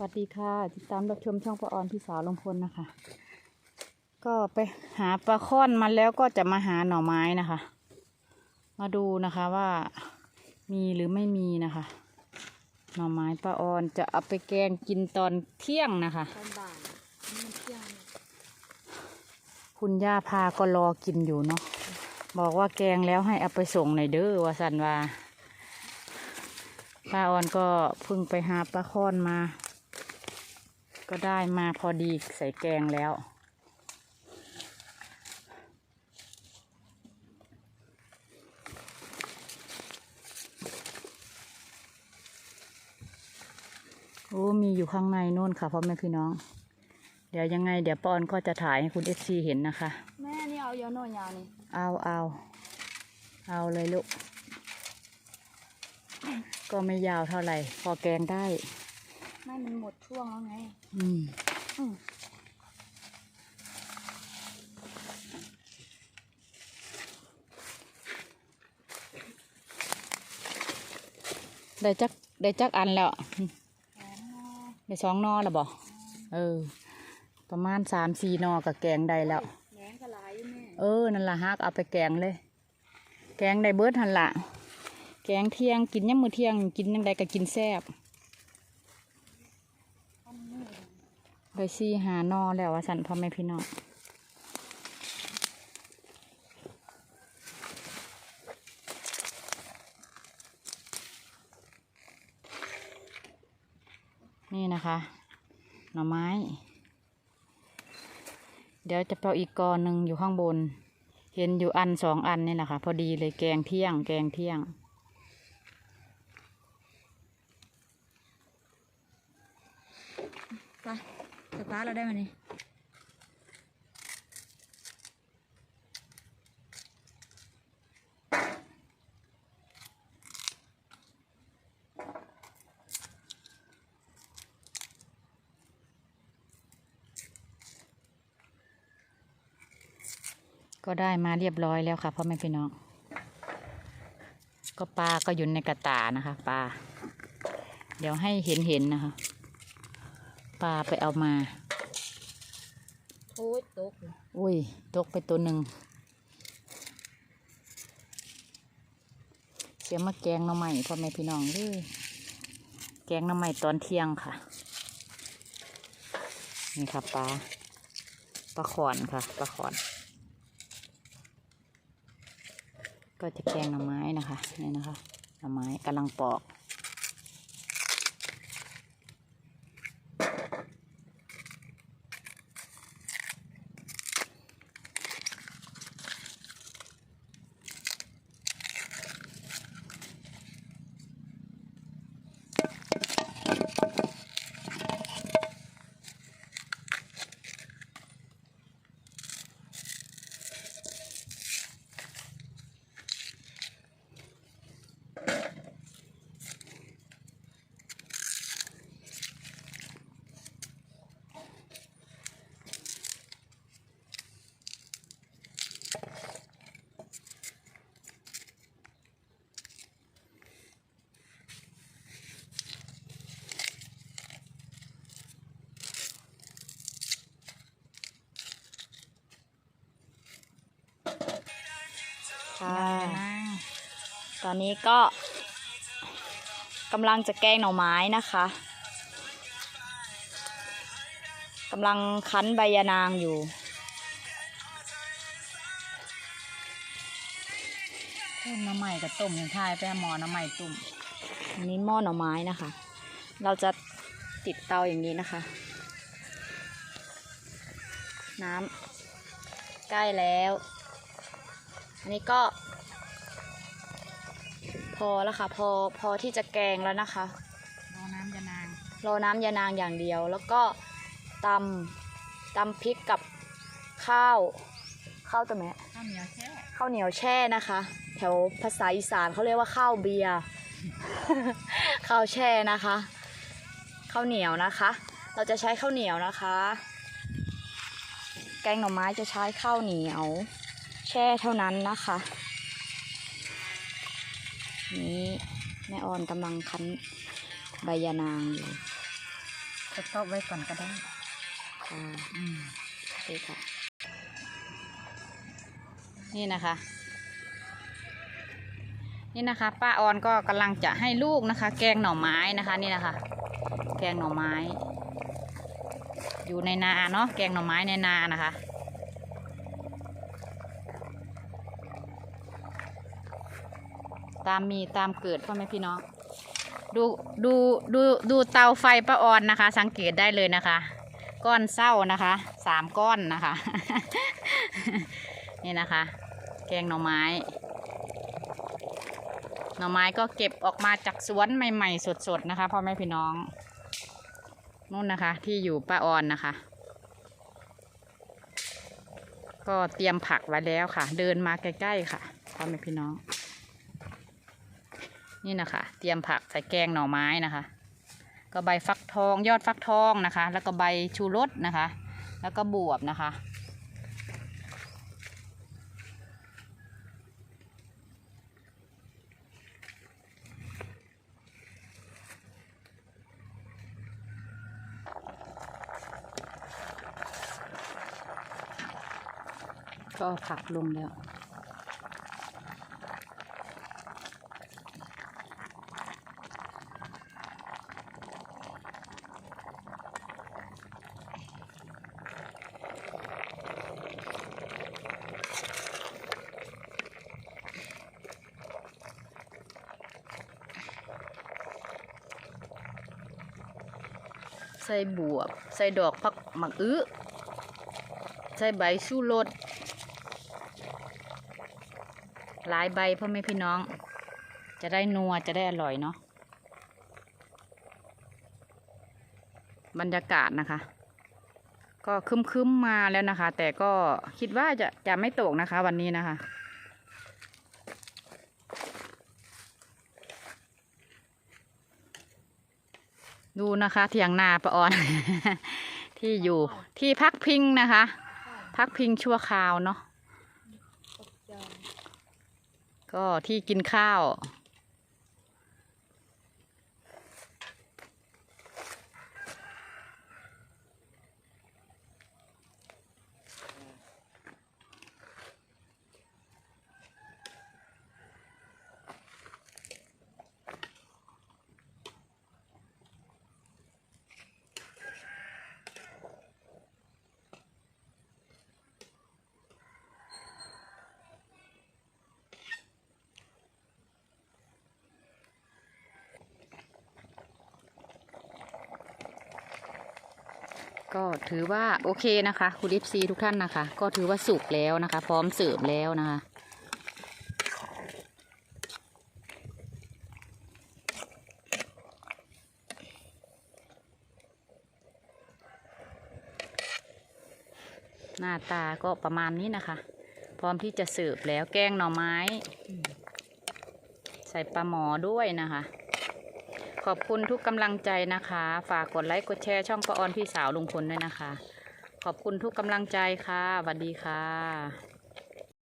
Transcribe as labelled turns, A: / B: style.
A: สวัสดีค่ะติดตามรับชมช่องประออนพี่สาวลงพลนะคะ ก็ไปหาปลาค่อนมาแล้วก็จะมาหาหน่อไม้นะคะ มาดูนะคะว่ามีหรือไม่มีนะคะ หน่อไม้ปลาออนจะเอาไปแกงกินตอนเที่ยงนะคะ
B: ตอนบ่ายมันเที่ยง
A: คุณย่าพาก็รอกินอยู่เนาะบอกว่าแกงแล้วให้เอาไปส่งหน่อยเด้อว่าสันว่าป้าออนก็เพิ่งไปหาปลาค่อนมา ก็ได้มาพอดีใส่แกงแล้ว โอ้ มีอยู่ข้างในนู่นค่ะพ่อแม่พี่น้อง เดี๋ยวยังไง เดี๋ยวปอนก็จะถ่ายให้คุณเอฟซีเห็นนะคะ
B: แม่นี่เอาเยอะหน่อยยาวนี่
A: เอาเอาเอาเลยลูก ก็ไม่ยาวเท่าไหร่ พอแกงได้
B: ไม่มันหมดช่วงแล้วไง
A: อืม
B: อืม
A: ได้จักได้จักอันแล้ว
B: แหม
A: ได้สองนอแล้วบ่เออ ประมาณสามสี่นอกับแกงได้แล้ว
B: แหนกระไรแม่
A: เออ นั่นละฮักเอาไปแกงเลย แกงได้เบิดหันละ แกงเที่ยงกินยามมื้อเที่ยง กินยังไดก็กินแซ่บ
B: อันนี้
A: ได้ซี่หานอแล้วว่าสันพ่อแม่พี่น้องนี่นะคะ หน่อไม้ เดี๋ยวจะเปาอีกกอหนึ่งอยู่ข้างบน เห็นอยู่อันสองอันนี่แหละค่ะ พอดีเลยแกงเที่ยง แกงเที่ยง
B: ไป สตาร์ทเราได้ไหมนี่
A: ก็ได้มาเรียบร้อยแล้วค่ะพ่อแม่พี่น้อง ก็ปลาก็อยู่ในกระตานะคะปลา เดี๋ยวให้เห็นเห็นๆนะคะ ปลาไปเอามา
B: โอ้ยตก
A: อุ้ยตกไปตัวหนึ่งเสียมาแกงหน่อไม้พ่อแม่พี่น้องเด้อแกงหน่อไม้ตอนเที่ยงค่ะ นี่ค่ะปลาปลาขอนค่ะปลาขอน ก็จะแกงหน่อไม้นะคะนี่นะคะหน่อไม้กำลังปอก
B: ค่ะ ตอนนี้ก็กำลังจะแกงหน่อไม้นะคะกำลังคั้นใบยานางอยู่
A: ต้มน้ำใหม่กับต้มยังทายไปหมอน้ำใหม่ตุ่ม
B: อันนี้หม้อหน่อไม้นะคะ เราจะติดเตาอย่างนี้นะคะ น้ำใกล้แล้ว อันนี้ก็ พอแล้วค่ะ พอพอที่จะแกงแล้วนะคะ
A: รอน้ำจะนาง
B: รอน้ำยานางอย่างเดียว แล้วก็ตำตำพริกกับข้าว ข้าวตัวแม่
A: ข้าวเหนียวแช่
B: ข้าวเหนียวแช่นะคะ แถวภาษาอีสานเขาเรียกว่าข้าวเบียร์ ข้าวแช่นะคะ ข้าวเหนียวนะคะ เราจะใช้ข้าวเหนียวนะคะ แกงหน่อไม้จะใช้ข้าวเหนียว แช่เท่านั้นนะคะ นี่แม่ออนกำลังคั้นใบยานางอยู่
A: จะตอบไว้ก่อนก็ได้
B: ค่ะ
A: อืม
B: โอเคค่ะ
A: นี่นะคะ นี่นะคะ ป้าออนก็กำลังจะให้ลูกนะคะ แกงหน่อไม้นะคะ นี่นะคะ แกงหน่อไม้ อยู่ในนาเนาะแกงหน่อไม้ในนานะคะ ตามมีตามเกิดพ่อแม่พี่น้อง ดูดูดูดูเตาไฟป้าออนนะคะ สังเกตได้เลยนะคะ ก้อนเศร้านะคะสามก้อนนะคะ นี่นะคะ แกงหน่อไม้ หน่อไม้ก็เก็บออกมาจากสวนใหม่ๆสดๆนะคะพ่อแม่พี่น้องนู่นนะคะที่อยู่ป้าออนนะคะ ก็เตรียมผักไว้แล้วค่ะ เดินมาใกล้ๆค่ะพ่อแม่พี่น้อง นี่นะคะ เตรียมผักใส่แกงหน่อไม้นะคะ ก็ใบฟักทองยอดฟักทองนะคะ แล้วก็ใบชูรสนะคะ แล้วก็บวบนะคะ ก็ผักลงแล้ว ใส่บวบ ใส่ดอกผักหมักอื้อใส่ใบชูรสหลายใบพ่อแม่พี่น้อง จะได้นัวจะได้อร่อยเนาะบรรยากาศนะคะ ก็คึมๆมาแล้วนะคะ แต่ก็คิดว่าจะจะไม่ตกนะคะวันนี้นะคะ ดูนะคะเถียงนาปะออน ที่อยู่ที่พักพิงนะคะ พักพิงชั่วคราวเนาะก็ที่กินข้าว ก็ถือว่าโอเคนะคะคุณอิฟซีทุกท่านนะคะ ก็ถือว่าสุกแล้วนะคะ พร้อมเสิร์ฟแล้วนะคะหน้าตาก็ประมาณนี้นะคะ พร้อมที่จะเสิร์ฟแล้วแกงหน่อไม้ ใส่ปลาหมอด้วยนะคะ ขอบคุณทุกกำลังใจนะคะ ฝากกดไลค์กดแชร์ช่องปอออนพี่สาวลุงพลด้วยนะคะ ขอบคุณทุกกำลังใจค่ะสวัสดีค่ะ